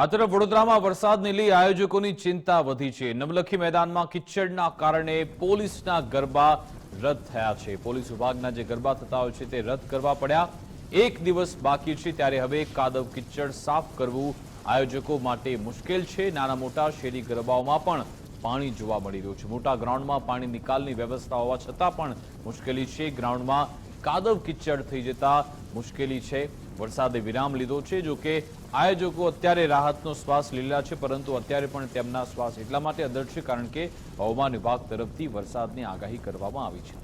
આ વડોદરામાં વરસાદને લઈ આયોજકોની ચિંતા વધી છે. નવલખી મેદાનમાં કિચડના કારણે પોલીસના ગરબા રદ થયા છે. પોલીસ વિભાગના જે ગરબા થતા હોય છે તે રદ કરવા પડ્યા. એક દિવસ બાકી છે ત્યારે હવે કાદવ કિચડ સાફ કરવું આયોજકો માટે મુશ્કેલ છે. નાના મોટા શેરી ગરબાઓમાં પણ પાણી જોવા મળી રહ્યું છે. મોટા ગ્રાઉન્ડમાં પાણી નિકાલની વ્યવસ્થા હોવા છતાં પણ મુશ્કેલી છે. ગ્રાઉન્ડમાં કાદવ કિચડ થઈ જતા મુશ્કેલી છે. વરસાદે વિરામ લીધો છે. જો કે આયોજકો અત્યારે રાહતનો શ્વાસ લીલા છે, પરંતુ અત્યારે પણ તેમના શ્વાસ એટલા માટે અદર છે, કારણ કે હવામાન વિભાગ તરફથી વરસાદની આગાહી કરવામાં આવી છે.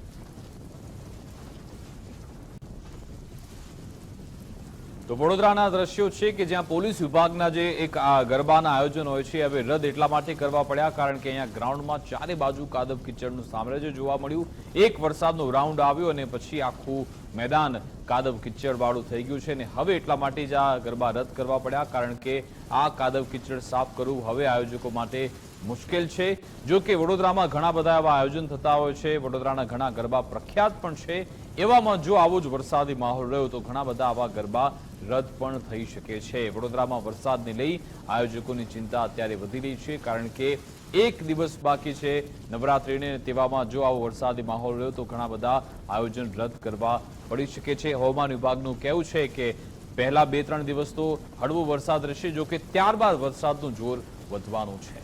તો વડોદરાના દ્રશ્યો છે કે જ્યાં પોલીસ વિભાગના જે એક ગરબાના આયોજન હોય છે, હવે રદ એટલા માટે કરવા પડ્યા, કારણ કે અહીંયા ગ્રાઉન્ડમાં ચારે બાજુ કાદવ કિચડનું સામ્રાજ્ય જોવા મળ્યું. એક વરસાદનો રાઉન્ડ આવ્યો અને પછી આખું મેદાન કાદવ કિચડવાળું થઈ ગયું છે અને હવે એટલા માટે જ આ ગરબા રદ કરવા પડ્યા, કારણ કે આ કાદવ કિચડ સાફ કરવું હવે આયોજકો માટે મુશ્કેલ છે. જો કે વડોદરામાં ઘણા બધા એવા આયોજન થતા હોય છે, વડોદરાના ઘણા ગરબા પ્રખ્યાત પણ છે. એવામાં જો આવો જ વરસાદી માહોલ રહ્યો તો ઘણા બધા આવા ગરબા રદ પણ થઈ શકે છે. વડોદરામાં વરસાદને લઈ આયોજકોની ચિંતા અત્યારે વધી રહી છે, કારણ કે એક દિવસ બાકી છે નવરાત્રિને. તેવામાં જો આવો વરસાદી માહોલ રહ્યો તો ઘણા બધા આયોજન રદ કરવા પડી શકે છે. હવામાન વિભાગનું કહેવું છે કે પહેલા બે ત્રણ દિવસ તો હળવો વરસાદ રહેશે જો કે ત્યારબાદ વરસાદનું જોર વધવાનું છે.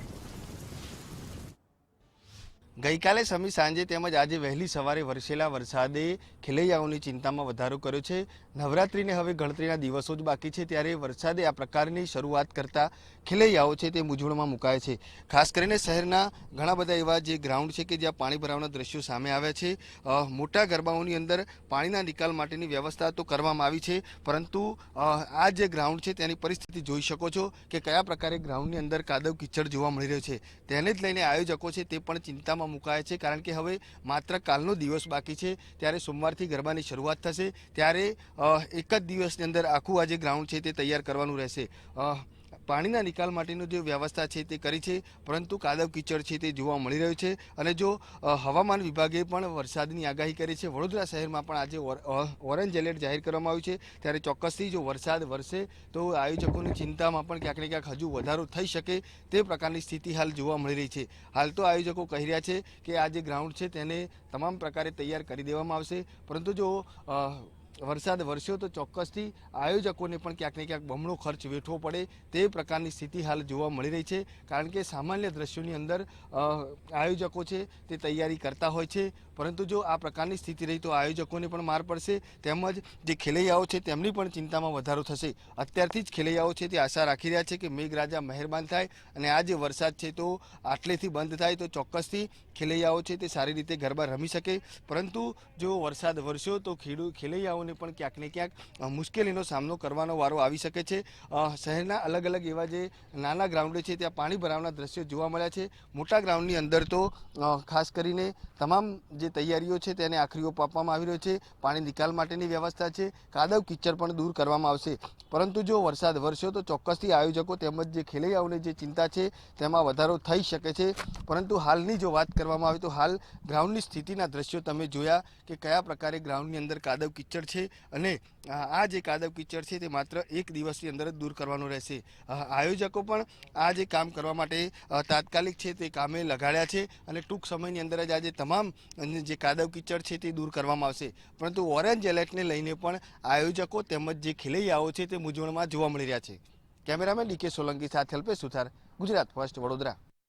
ગઈકાલે સમી સાંજે તેમજ આજે વહેલી સવારે વરસેલા વરસાદે ખેલૈયાઓની ચિંતામાં વધારો કર્યો છે. નવરાત્રિને હવે ગણતરીના દિવસો જ બાકી છે ત્યારે વરસાદે આ પ્રકારની શરૂઆત કરતા ખેલૈયાઓ છે તે મૂંઝવણમાં મુકાય છે. ખાસ કરીને શહેરના ઘણા બધા એવા જે ગ્રાઉન્ડ છે કે જ્યાં પાણી ભરાવાના દ્રશ્યો સામે આવ્યા છે. મોટા ગરબાઓની અંદર પાણીના નિકાલ માટેની વ્યવસ્થા તો કરવામાં આવી છે, પરંતુ આ જે ગ્રાઉન્ડ છે તેની પરિસ્થિતિ જોઈ શકો છો કે કયા પ્રકારે ગ્રાઉન્ડની અંદર કાદવ કિચડ જોવા મળી રહ્યો છે. તેને જ લઈને આયોજકો છે તે પણ ચિંતામાં મુકાયા છે કારણ કે હવે માત્ર કાલનો દિવસ બાકી છે. ત્યારે સોમવારથી ગરબાની શરૂઆત થશે. ત્યારે એક જ દિવસની અંદર આખું આ જે ગ્રાઉન્ડ છે તે તૈયાર કરવાનું રહેશે. પાણીના નિકાલ માટેનું જે વ્યવસ્થા છે તે કરી છે, પરંતુ કાદવ કીચડ છે તે જોવા મળી રહ્યું છે અને જો હવામાન વિભાગે પણ વરસાદની આગાહી કરી છે, વડોદરા શહેરમાં પણ આજે ઓરેન્જ એલર્ટ જાહેર કરવામાં આવ્યું છે. ત્યારે ચોક્કસથી જો વરસાદ વરસે, તો આયોજકોની ચિંતામાં પણ ક્યાંક ને ક્યાંક હજુ વધારો થઈ શકે તે પ્રકારની સ્થિતિ હાલ જોવા મળી રહી છે. હાલ તો આયોજકો કહી રહ્યા છે કે આ જે ગ્રાઉન્ડ છે તેને તમામ પ્રકારે તૈયાર કરી દેવામાં આવશે. પરંતુ જો વરસાદ વરસ્યો તો ચોક્કસથી આયોજકોને પણ ક્યાંક ને ક્યાંક બમણો ખર્ચ વેઠવો પડે તે પ્રકારની સ્થિતિ હાલ જોવા મળી રહી છે. કારણ કે સામાન્ય દ્રશ્યોની અંદર આયોજકો છે તે તૈયારી કરતા હોય છે. પરંતુ જો આ પ્રકારની સ્થિતિ રહી તો આયોજકોને પણ માર પડશે. તેમજ જે ખેલૈયાઓ છે તેમની પણ ચિંતામાં વધારો થશે. અત્યારથી જ ખેલૈયાઓ છે તે આશા રાખી રહ્યા છે કે મેઘરાજા મહેરબાન થાય અને આ જે વરસાદ છે તો આટલેથી બંધ થાય તો ચોક્કસથી ખેલૈયાઓ છે તે સારી રીતે ગરબા રમી શકે. પરંતુ જો વરસાદ વરસ્યો તો ખેડૂ ખેલૈયાઓને પણ ક્યાંક ને ક્યાંક મુશ્કેલીનો સામનો કરવાનો વારો આવી શકે છે. શહેરના અલગ અલગ એવા જે નાના ગ્રાઉન્ડો છે, ત્યાં પાણી ભરાવાના દ્રશ્યો જોવા મળ્યા છે. મોટા ગ્રાઉન્ડની અંદર તો ખાસ કરીને તમામ જે તૈયારીઓ છે તેને આખરી ઓપ આપવામાં આવી રહ્યો છે. પાણી નિકાલ માટેની વ્યવસ્થા છે. કાદવ કિચડ પણ દૂર કરવામાં આવશે. પરંતુ જો વરસાદ વરસ્યો તો ચોક્કસથી આયોજકો તેમજ જે ખેલૈયાઓને જે ચિંતા છે તેમાં વધારો થઈ શકે છે. પરંતુ હાલની જો વાત કરવામાં આવે તો હાલ ગ્રાઉન્ડની સ્થિતિના દ્રશ્યો તમે જોયા કે કયા પ્રકારે ગ્રાઉન્ડની અંદર કાદવ કિચડ છે અને આ આ જે કાદવ કિચડ છે તે માત્ર એક દિવસની અંદર જ દૂર કરવાનું રહેશે. આયોજકો પણ આ જે કામ કરવા માટે તાત્કાલિક છે તે કામે લગાડ્યા છે અને ટૂંક સમયની અંદર જ આજે તમામ જે કાદવ કિચડ છે તે દૂર કરવામાં આવશે. પરંતુ ઓરેન્જ એલર્ટને લઈને પણ આયોજકો તેમજ જે ખેલૈયાઓ છે તે મૂંઝવણમાં જોવા મળી રહ્યા છે. કેમેરામેન ડીકે સોલંકી, સાથે અલ્પેશ સુથાર, ગુજરાત ફર્સ્ટ વડોદરા.